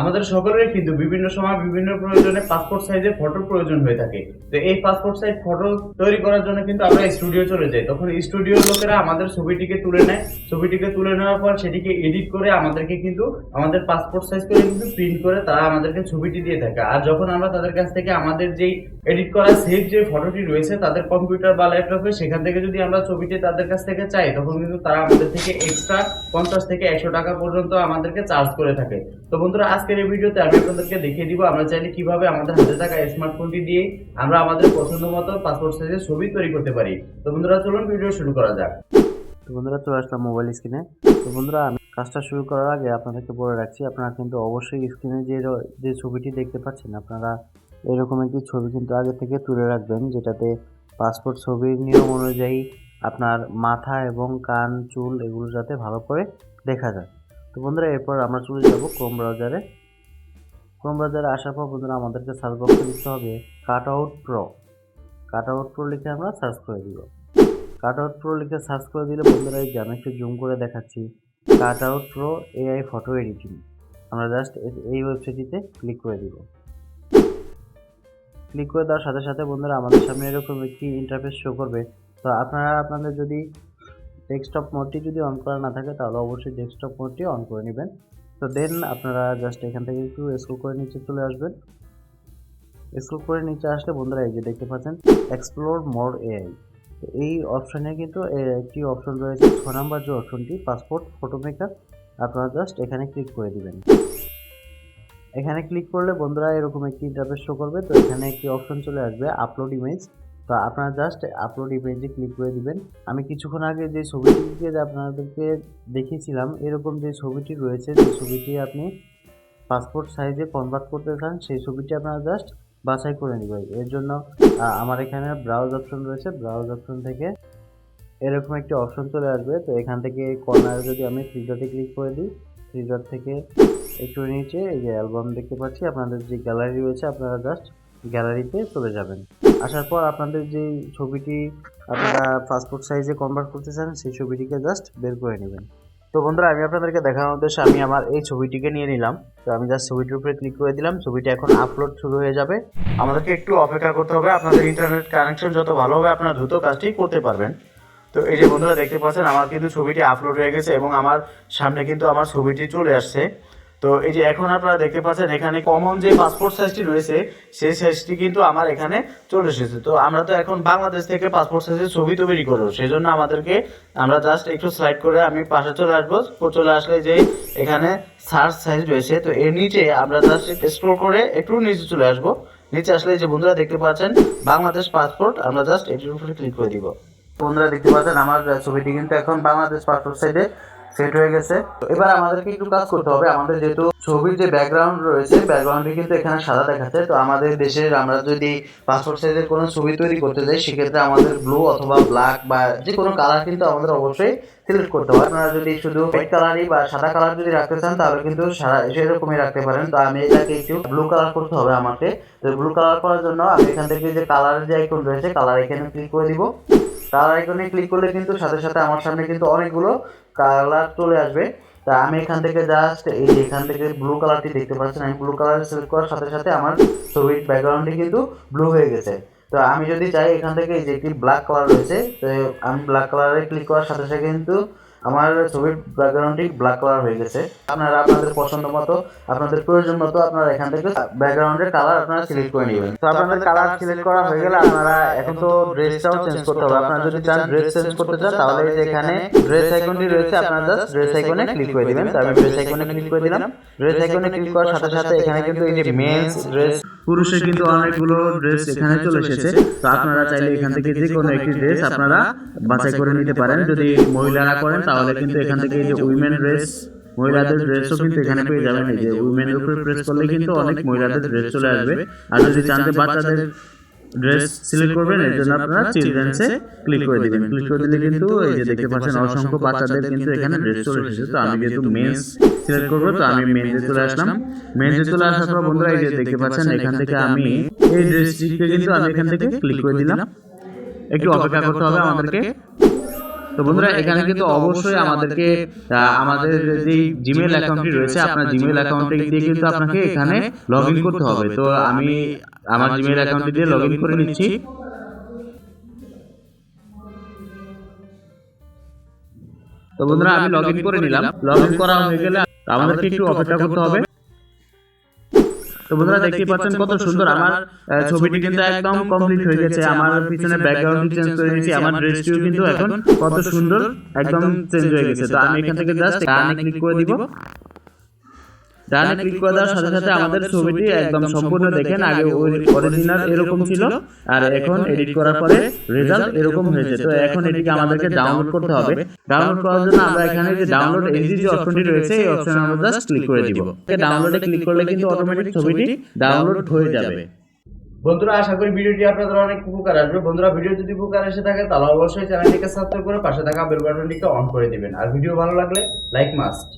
আমাদের সকলের কিন্তু বিভিন্ন সময় বিভিন্ন প্রয়োজনে পাসপোর্ট সাইজের ফটোর প্রয়োজন হয়ে থাকে। তো এই পাসপোর্ট সাইজ ফটো তৈরি করার জন্য কিন্তু আমরা স্টুডিও চলে যাই। তখন স্টুডিওর লোকেরা আমাদের ছবিটিকে তুলে নেয়। ছবিটিকে তুলে নেওয়ার পর সেটিকে এডিট করে আমাদেরকে কিন্তু, আমাদের পাসপোর্ট সাইজ করে কিন্তু প্রিন্ট করে তারা আমাদেরকে ছবিটি দিয়ে থাকে। আর যখন আমরা তাদের কাছ থেকে আমাদের যেই এডিট করা সেভ যে ফটোটি রয়েছে, তাদের কম্পিউটার বা ল্যাপটপে সেখান থেকে যদি আমরা ছবিটি তাদের কাছ থেকে চাই, তখন কিন্তু তারা আমাদের থেকে এক্সট্রা পঞ্চাশ থেকে একশো টাকা পর্যন্ত আমাদেরকে চার্জ করে থাকে। তো বন্ধুরা, আজকের এই ভিডিওতে আমি আপনাদেরকে দেখিয়ে দিব, আমরা চাইলে কীভাবে আমাদের হাতে থাকা স্মার্টফোনটি দিয়ে আমরা আমাদের পছন্দ মতো পাসপোর্ট সাইজের ছবি তৈরি করতে পারি। তো বন্ধুরা, চলুন ভিডিও শুরু করা যাক। তো বন্ধুরা, চলে আসলাম মোবাইল স্ক্রিনে তো বন্ধুরা, আমি কাজটা শুরু করার আগে আপনাদেরকে বলে রাখছি, আপনারা কিন্তু অবশ্যই স্ক্রিনে যে যে ছবিটি দেখতে পাচ্ছেন, আপনারা এরকম একটি ছবি কিন্তু আগে থেকে তুলে রাখবেন, যেটাতে পাসপোর্ট ছবির নিয়ম অনুযায়ী আপনার মাথা এবং কান, চুল এগুলো যাতে ভালো করে দেখা যায়। তো বন্ধুরা, এরপর আমরা চলে যাব ক্রোম ব্রাউজারে ক্রোম ব্রাউজারে আসার পর বন্ধুরা, আমাদেরকে সার্চ বক্সে লিখতে হবে cut out pro cut out pro লিখে আমরা সার্চ করে দিব। কাট আউট প্রো লিখে সার্চ করে দিলে বন্ধুরা এই যে আমি একটু জুম করে দেখাচ্ছি। Cut out pro AI photo editing আমরা জাস্ট এই ওয়েবসাইটটিতে ক্লিক করে দিব। ক্লিক করে দেওয়ার সাথে সাথে বন্ধুরা আমাদের সামনে এরকম একটি ইন্টারফেস শো করবে। তো আপনারা আপনাদের যদি ডেস্কটপ মোডটি যদি অন করা না থাকে, তাহলে অবশ্যই ডেস্কটপ মোডটি অন করে নেবেন। তো দেন আপনারা জাস্ট এখান থেকে একটু স্ক্রল করে নিচে চলে আসবেন। স্ক্রল করে নিচে আসলে বন্ধুরা এই যে দেখতে পাচ্ছেন এক্সপ্লোর মোর এআই এই অপশানে কিন্তু একটি অপশন রয়েছে, ছ নাম্বার যে অপশনটি পাসপোর্ট ফটো মেকার আপনারা জাস্ট এখানে ক্লিক করে দিবেন। এখানে ক্লিক করলে বন্ধুরা এরকম একটি ইন্টারফেস শো করবে, তো এখানে একটি অপশন চলে আসবে আপলোড ইমেজ তো আপনারা জাস্ট আপলোড ইমেজে ক্লিক করে দিবেন। আমি কিছুক্ষণ আগে যে ছবিটিকে আপনাদেরকে দেখিয়েছিলাম, এরকম যে ছবিটি রয়েছে, যে ছবিটি আপনি পাসপোর্ট সাইজে কনভার্ট করতে চান, সেই ছবিটি আপনারা জাস্ট বাছাই করে নেবেন এর জন্য আমার এখানে ব্রাউজ অপশন রয়েছে। ব্রাউজ অপশন থেকে এরকম একটি অপশন চলে আসবে। তো এখান থেকে কর্নারে যদি আমি থ্রি ক্লিক করে দিই থ্রি থেকে একটু নিচে এই যে অ্যালবাম দেখতে পাচ্ছি, আপনাদের যে গ্যালারি রয়েছে, আপনারা জাস্ট গ্যালারিতে চলে যাবেন। আসার পর আপনাদের যে ছবিটি আপনারা পাসপোর্ট সাইজে কনভার্ট করতে চান, সেই ছবিটিকে জাস্ট বের করে নেবেন। তো বন্ধুরা, আমি আপনাদেরকে দেখানোর উদ্দেশ্যে আমি আমার এই ছবিটিকে নিয়ে নিলাম। তো আমি জাস্ট ছবিটির উপরে ক্লিক করে দিলাম। ছবিটা এখন আপলোড শুরু হয়ে যাবে। আমাদেরকে একটু অপেক্ষা করতে হবে। আপনাদের ইন্টারনেট কানেকশন যত ভালো হবে, আপনারা দ্রুত কাজটি করতে পারবেন। তো এই যে বন্ধুরা, দেখতে পাচ্ছেন, আমার কিন্তু ছবিটি আপলোড হয়ে গেছে এবং আমার সামনে কিন্তু আমার ছবিটি চলে আসছে। তো এই যে এখন আপনারা দেখতে পাচ্ছেন, এখানে কমন যে পাসপোর্ট সাইজটি রয়েছে, সেই সাইজটি কিন্তু আমার এখানে চলে এসেছে। তো আমরা তো এখন বাংলাদেশ থেকে পাসপোর্ট সাইজের ছবি তৈরি করব। সেই জন্য আমাদেরকে আমরা জাস্ট একটু স্লাইড করে আমি পাশে চলে আসব। চলে আসলে যে এখানে সার্চ সাইজ রয়েছে, তো এর নিচে আমরা জাস্ট স্ক্রোল করে একটু নিচে চলে আসব। নিচে আসলে যে বন্ধুরা দেখতে পাচ্ছেন, বাংলাদেশ পাসপোর্ট আমরা জাস্ট এটির উপরে ক্লিক করে দিব। বন্ধুরা দেখতে পাচ্ছেন, আমার ছবিটি কিন্তু এখন বাংলাদেশ পাসপোর্ট সাইডে সেট হয়ে গেছে। এবার আমাদেরকে একটু কাজ করতে হবে। আমাদের যেহেতু ছবির যে ব্যাকগ্রাউন্ড রয়েছে ব্যাকগ্রাউন্ডে কিন্তু এখানে সাদা দেখাচ্ছে। তো আমাদের দেশের আমরা যদি পাসপোর্ট সাইজের কোনো ছবি তৈরি করতে যাই, সেক্ষেত্রে আমাদের ব্লু অথবা ব্ল্যাক বা যে কোনো কালার কিন্তু আমাদের অবশ্যই সিলেক্ট করতে হয়। আপনারা যদি শুধু হোয়াইট কালারই বা সাদা কালার যদি রাখতে চান, তাহলে কিন্তু সারা- সেরকমই রাখতে পারেন। তো আমি এটাকে একটু ব্লু কালার করতে হবে আমাকে। তো ব্লু কালার করার জন্য আমি এখান থেকে যে কালারের যে আইকন রয়েছে কালার এখানে ক্লিক করে দিব। কালার আইকনে ক্লিক করলে কিন্তু সাথে সাথে আমার সামনে কিন্তু অনেকগুলো কালার চলে আসবে। তা আমি এখান থেকে জাস্ট এই যে এখান থেকে ব্লু কালারটি দেখতে পাচ্ছেন, আমি ব্লু কালার সিলেক্ট করার সাথে সাথে আমার ছবির ব্যাকগ্রাউন্ডটি কিন্তু ব্লু হয়ে গেছে। তো আমি যদি চাই এখান থেকে যে একটি ব্ল্যাক কালার রয়েছে, তো আমি ব্ল্যাক কালারে ক্লিক করার সাথে সাথে কিন্তু আমার ছবির ব্যাকগ্রাউন্ডটি ব্ল্যাক কালার হয়ে গেছে। আপনারা আপনাদের পছন্দ মতো আপনাদের প্রয়োজন মতো আপনারা এখান থেকে ব্যাকগ্রাউন্ডের কালার আপনারা সিলেক্ট করে নেবেন। তো আপনাদের কালার সিলেক্ট করা হয়ে গেলে আপনারা এখন তো ড্রেসটাও চেঞ্জ করতে হবে। আপনারা যদি চান ড্রেস চেঞ্জ করতে চান তাহলে এই যে এখানে ড্রেস আইকনটি রয়েছে আপনারা জাস্ট ড্রেস আইকনে ক্লিক করে দিবেন। তো আমি ড্রেস আইকনে ক্লিক করে দিলাম। ড্রেস আইকনে ক্লিক করার সাথে সাথে এখানে কিন্তু এই যে মেন্স ড্রেস পুরুষের কিন্তু অনেকগুলো ড্রেস এখানে চলে এসেছে। তো আপনারা চাইলে এখান থেকে যে কোনো একটি ড্রেস আপনারা বাছাই করে নিতে পারেন। যদি মহিলারা করেন, তাহলে কিন্তু এখান থেকে যে উইমেন ড্রেস মহিলাদের ড্রেসও কিন্তু এখানে পেয়ে যাবেন। এই যে উইমেনের উপরে প্রেস করলে কিন্তু অনেক মহিলাদের ড্রেস চলে আসবে। আর যদি জানতে বাচ্চাদের ড্রেস সিলেক্ট করবেন এর জন্য আপনারা চিলড্রেন্সে ক্লিক করে দিবেন। ক্লিক করে দিলে কিন্তু এই যে দেখতে পাচ্ছেন অসংখ্য বাচ্চাদের কিন্তু এখানে ড্রেস চলে এসেছে। তো আমি যেহেতু মেন্স সিলেক্ট করব তো আমি মেন্সে চলে আসলাম। মেন্সে চলে আসার পর বন্ধুরা এই যে দেখতে পাচ্ছেন এখান থেকে আমি এই ড্রেসটিকে কিন্তু আমি এখান থেকে ক্লিক করে দিলাম। একটু অপেক্ষা করতে হবে আমাদেরকে। তো বন্ধুরা এখানে কিন্তু অবশ্যই আমাদেরকে আমাদের যে জিমেল অ্যাকাউন্টটি রয়েছে আপনার জিমেল অ্যাকাউন্টে দিয়ে কিন্তু আপনাকে এখানে লগ ইন করতে হবে। তো আমি আমার জিমেল অ্যাকাউন্টে দিয়ে লগ ইন করে নিচ্ছি। তো বন্ধুরা আমি লগ ইন করে নিলাম। লগ ইন করা হয়ে গেলে আমাদেরকে একটু অপেক্ষা করতে হবে। তো বন্ধুরা দেখতে পাচ্ছেন কত সুন্দর আমার ছবিটি কিন্তু একদম কমপ্লিট হয়ে গেছে। আমার পিছনে ব্যাকগ্রাউন্ড চেঞ্জ করে নিয়েছি। আমার ড্রেসটিও কিন্তু এখন কত সুন্দর একদম চেঞ্জ হয়ে গেছে। তো আমি এখান থেকে জাস্ট ডানে ক্লিক করে দিব। ডানে ক্লিক করে দেওয়ার সাথে সাথে আমাদের ছবিটি একদম সম্পূর্ণ দেখেন। আগে অরিজিনাল এরকম ছিল আর এখন এডিট করার পরে রেজাল্ট এরকম হয়েছে। তো এখন এটিকে আমাদেরকে ডাউনলোড করতে হবে। ডাউনলোড করার জন্য আমরা এখানে যে ডাউনলোড এজি যে অপশনটি রয়েছে এই অপশনে আমরা জাস্ট ক্লিক করে দিব। ডাউনলোডে ক্লিক করলে কিন্তু অটোমেটিক ছবিটি ডাউনলোড হয়ে যাবে। বন্ধুরা আশা করি ভিডিওটি আপনাদের অনেক উপকার আসবে। বন্ধুরা ভিডিও যদি উপকার এসে থাকে তাহলে অবশ্যই চ্যানেলটিকে সাবস্ক্রাইব করে পাশে থাকা বেল বাটনটিকে অন করে দিবেন আর ভিডিও ভালো লাগলে লাইক মাস্ট